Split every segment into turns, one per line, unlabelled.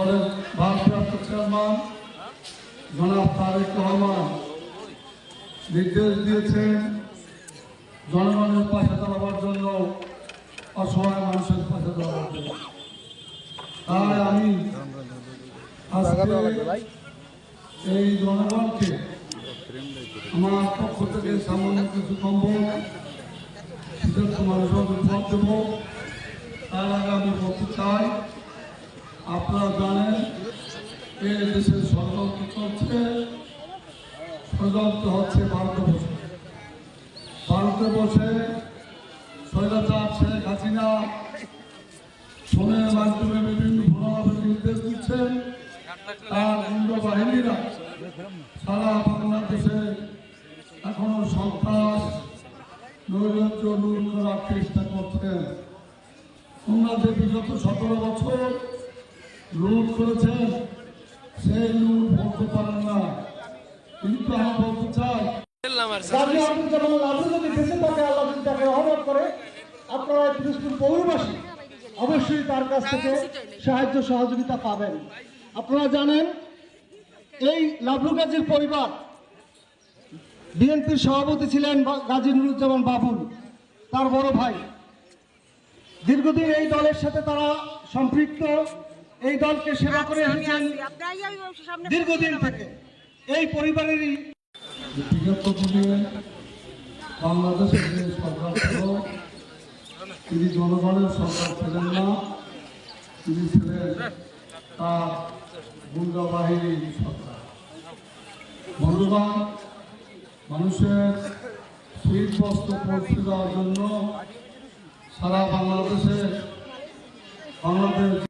দলের ভারপ্রাপ্ত চেয়ারম্যান জনাব তারেক রহমান নির্দেশ দিয়েছেন জনগণের পাশে দাঁড়াবার জন্য অসহায় মানুষের পাশে দাঁড়াবার জন্য তাই আমি এই জনগণকে আমার পক্ষ থেকে সামান্য কিছু কম্বল শীতের উপহার দেব। তার আগে আমি বলতে চাই আপনারা জানেন এই দেশের ষড়যন্ত্র চলছে ষড়যন্ত্র হচ্ছে ভারতে বসে ভারতে বসে স্বৈরাচার শেখ হাসিনা ফোনের মাধ্যমে বিভিন্ন ভোলাভাবে নির্দেশ দিচ্ছেন তার গুন্ড বাহিনীরা সারা বাংলাদেশে এখনও সন্ত্রাস, নৈরাজ্য লুট করার চেষ্টা করছেন যে বিগত সতেরো বছর লুট করেছেন সেই লুট বলতে পারেন না। কিন্তু আমি বলতে চাই
আপনারা পিরোজপুর পৌরবাসী অবশ্যই তার কাছ থেকে সাহায্য সহযোগিতা পাবেন। আপনারা জানেন এই লাভলু গাজীর পরিবার বিএনপির সভাপতি ছিলেন গাজী নুরুজ্জামান বাবুল তার বড় ভাই। দীর্ঘদিন এই দলের সাথে তারা সম্পৃক্ত। এই দলকে সেবা করে এসেছেন দীর্ঘদিন থেকে। এই পরিবারেরই
যে বিগত বাংলাদেশের যে সরকার ছিল তিনি জনগণের সরকার ছিলেন না। তিনি ছিলেন তার গুন্ডা বাহিনীর সরকার। বন্ধুবান মানুষের শীত বস্ত্র পৌঁছে দেওয়ার জন্য সারা বাংলাদেশে বাংলাদেশ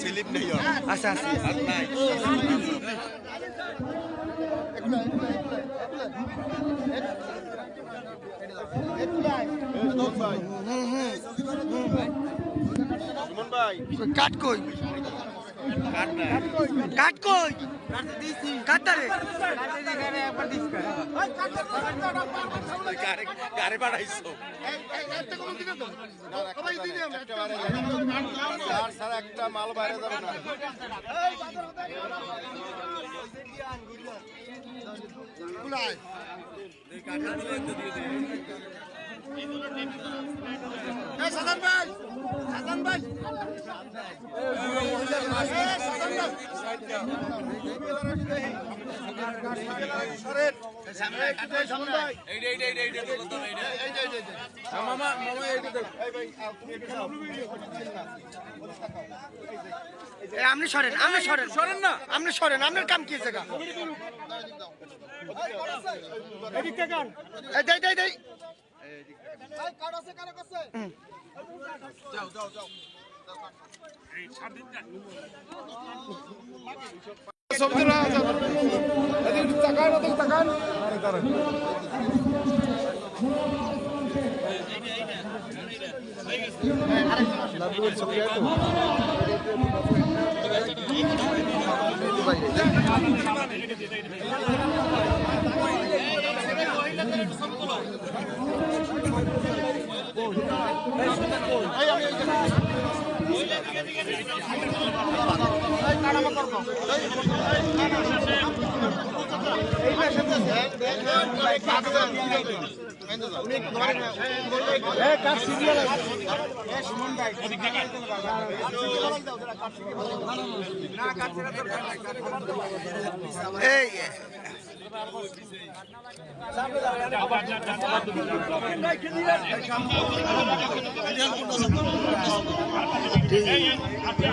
স্লিপ নেই।
আচ্ছা আচ্ছা
হাত নাই। সুমন ভাই
কাট কই?
কাট
কই?
গাড়ি স্যার একটা মাল বাইরে যাবে না সাজান ভাই সাজান ভাই সরেন ভাই মামা মামা এইটা দেখ এই ভাই আহ, তুমি একটু যাও
আপনি সরেন আপনি সরেন সরেন না আপনি সরেন আপনার কাম কি
এদিকে তাকান ওদিকে তাকান
আরে দাঁড়ান মহিলা দিকে
দিকে দিকে ভাই জমি নেছো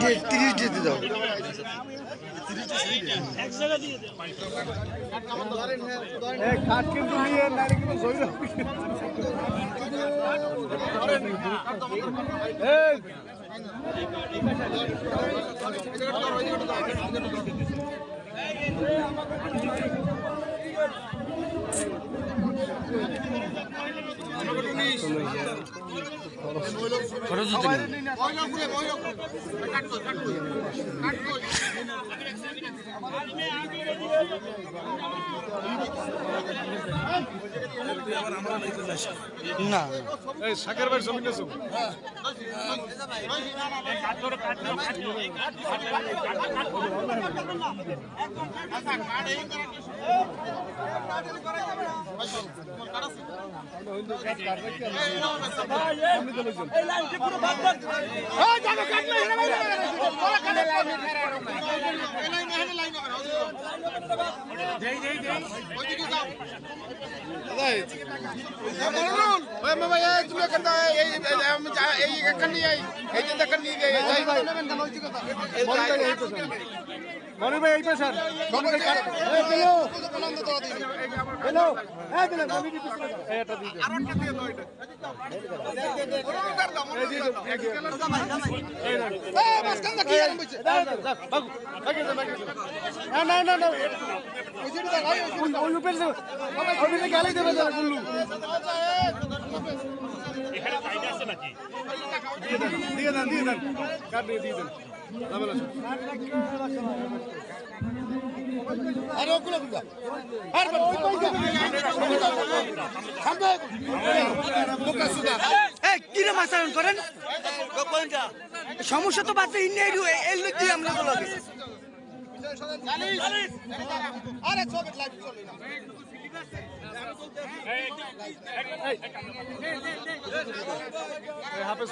ওই মামা এই তুমি এখান থেকে এই এই- আমি যা- এই এখান দিয়ে এই এই যে দেখেন নিয়ে যাই যাই মনি ভাই পেশার মনি ভাই এই মনি এই না না না ওই ওই উপরে ওই দেবে দাও গুল্লু দিয়ে দেন দিয়ে দেন দিয়ে দেন আরে ওগুলো
করেন সমস্যা তো বাচ্চা ইন্ডিয়া আমরা বলা
আরে লাইভ চলে না। হাফেজ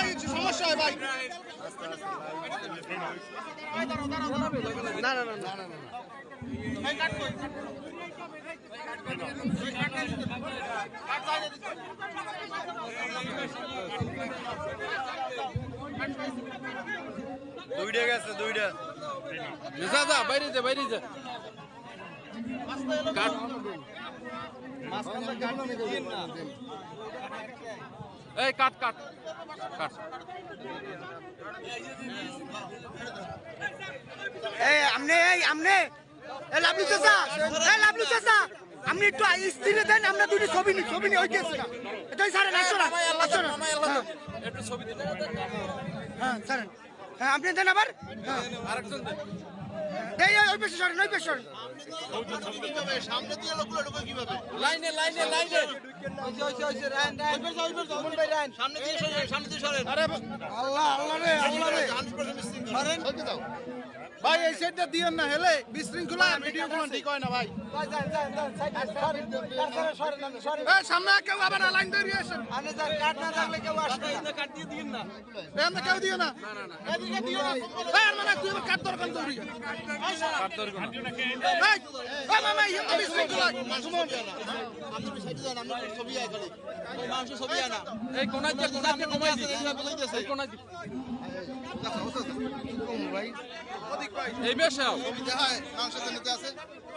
এই সমস্যা হয় ভাই না
দুইটা গেছে দুইটা।
যা যা বাইরে যা বাইরে যা। এই কাট কাট। কাট।
এই আমনে এই আমনে। এই লাভলু চাচা। এই লাভলু চাচা। আপনি একটু স্থিরে দেন আমরা দুটি ছবি নি ছবি নি। ওই গেছে না এটাই স্যার আসো না আসো না হ্যাঁ। হ্যাঁ স্যার হ্যাঁ আপনি দেন আবার? হ্যাঁ। এই ওই পেশে সরেন ওই পেশে সরেন।
লাইনে লাইনে লাইনে। আরে আল্লাহ আল্লাহ রে আল্লাহ রে। সরেন। ভাই এই সাইডটা দিয়েন না হেলে। বিশৃঙ্খলা ভিডিও গুলো ঠিক হয় না ভাই। সামনে কেউ আবার না লাইন ধরে আসেন এখানে কেউ দিও না এদিকে দিও না এই আর মানে তুই কাট দরকার দৌড়ি কাট দরকার এই এই মামা যে কমাই বেশাও